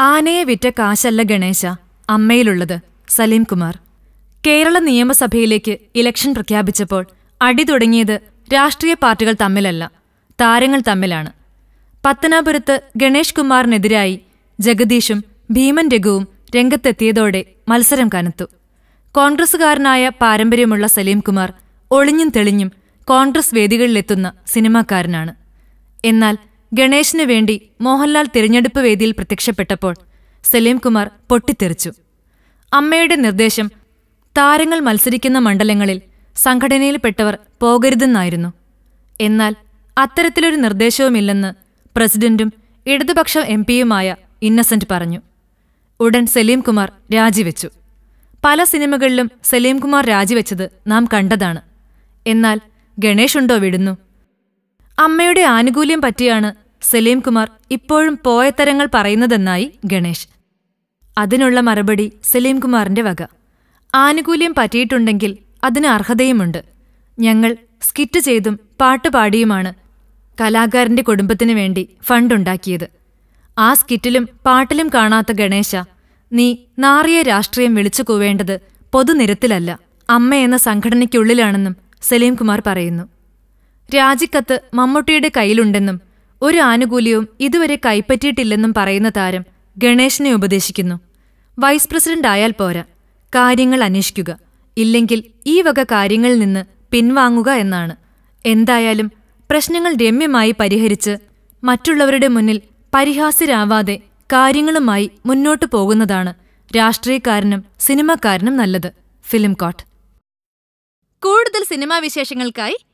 ആനയെ വിറ്റ കാശല്ല ഗണേശ അമ്മയിലുള്ളത് സലീം കുമാർ കേരള നിയമസഭയിലേക്ക് ഇലക്ഷൻ പ്രഖ്യാപിച്ചപ്പോൾ അടി തുടങ്ങിയത് രാഷ്ട്രീയ പാർട്ടികൾ തമ്മിലല്ല താരങ്ങൾ തമ്മിലാണ്. പത്തനാപുരത്ത് ഗണേഷ് കുമാറിനെതിരായി ജഗദീഷും ഭീമൻ രഘുവും രംഗത്തെത്തിയതോടെ മത്സരം കനത്തു. കോൺഗ്രസുകാരനായ പാരമ്പര്യമുള്ള സലീം കുമാർ ഒളിഞ്ഞും തെളിഞ്ഞും കോൺഗ്രസ് വേദികളിലെത്തുന്ന സിനിമാക്കാരനാണ്. എന്നാൽ ഗണേശിനു വേണ്ടി മോഹൻലാൽ തിരഞ്ഞെടുപ്പ് വേദിയിൽ പ്രത്യക്ഷപ്പെട്ടപ്പോൾ സലീംകുമാർ പൊട്ടിത്തെറിച്ചു. അമ്മയുടെ നിർദ്ദേശം താരങ്ങൾ മത്സരിക്കുന്ന മണ്ഡലങ്ങളിൽ സംഘടനയിൽപ്പെട്ടവർ പോകരുതെന്നായിരുന്നു. എന്നാൽ അത്തരത്തിലൊരു നിർദ്ദേശവുമില്ലെന്ന് പ്രസിഡന്റും ഇടതുപക്ഷ എം പിയുമായ ഇന്നസെന്റ് പറഞ്ഞു. ഉടൻ സലീംകുമാർ രാജിവെച്ചു. പല സിനിമകളിലും സലീംകുമാർ രാജിവെച്ചത് നാം കണ്ടതാണ്. എന്നാൽ ഗണേഷുണ്ടോ വിടുന്നു? അമ്മയുടെ ആനുകൂല്യം പറ്റിയാണ് സലീം കുമാർ ഇപ്പോഴും പോയത്തരങ്ങൾ പറയുന്നതെന്നായി ഗണേഷ്. അതിനുള്ള മറുപടി സലീം കുമാറിന്റെ വക. ആനുകൂല്യം പറ്റിയിട്ടുണ്ടെങ്കിൽ അതിന് അർഹതയുമുണ്ട്. ഞങ്ങൾ സ്കിറ്റ് ചെയ്തും പാട്ടുപാടിയുമാണ് കലാകാരന്റെ കുടുംബത്തിനു വേണ്ടി ഫണ്ടുണ്ടാക്കിയത് ആ സ്കിറ്റിലും പാട്ടിലും കാണാത്ത ഗണേശ നീ നാറിയ രാഷ്ട്രീയം വിളിച്ചു കൂവേണ്ടത് പൊതുനിരത്തിലല്ല അമ്മ എന്ന സംഘടനയ്ക്കുള്ളിലാണെന്നും സലീം കുമാർ പറയുന്നു. രാജിക്കത്ത് മമ്മൂട്ടിയുടെ കയ്യിലുണ്ടെന്നും ഒരു ആനുകൂല്യവും ഇതുവരെ കൈപ്പറ്റിയിട്ടില്ലെന്നും പറയുന്ന താരം ഗണേഷിനെ ഉപദേശിക്കുന്നു. വൈസ് പ്രസിഡന്റ് ആയാൽ പോരാ. കാര്യങ്ങൾ അന്വേഷിക്കുക. ഇല്ലെങ്കിൽ ഈ വക കാര്യങ്ങളിൽ നിന്ന് പിൻവാങ്ങുക എന്നാണ്. എന്തായാലും പ്രശ്നങ്ങൾ രമ്യമായി പരിഹരിച്ച് മറ്റുള്ളവരുടെ മുന്നിൽ പരിഹാസ്യരാവാതെ കാര്യങ്ങളുമായി മുന്നോട്ടു പോകുന്നതാണ് രാഷ്ട്രീയക്കാരനും സിനിമാക്കാരനും നല്ലത്. Film coat. കൂടുതൽ സിനിമാ വിശേഷങ്ങൾക്കായി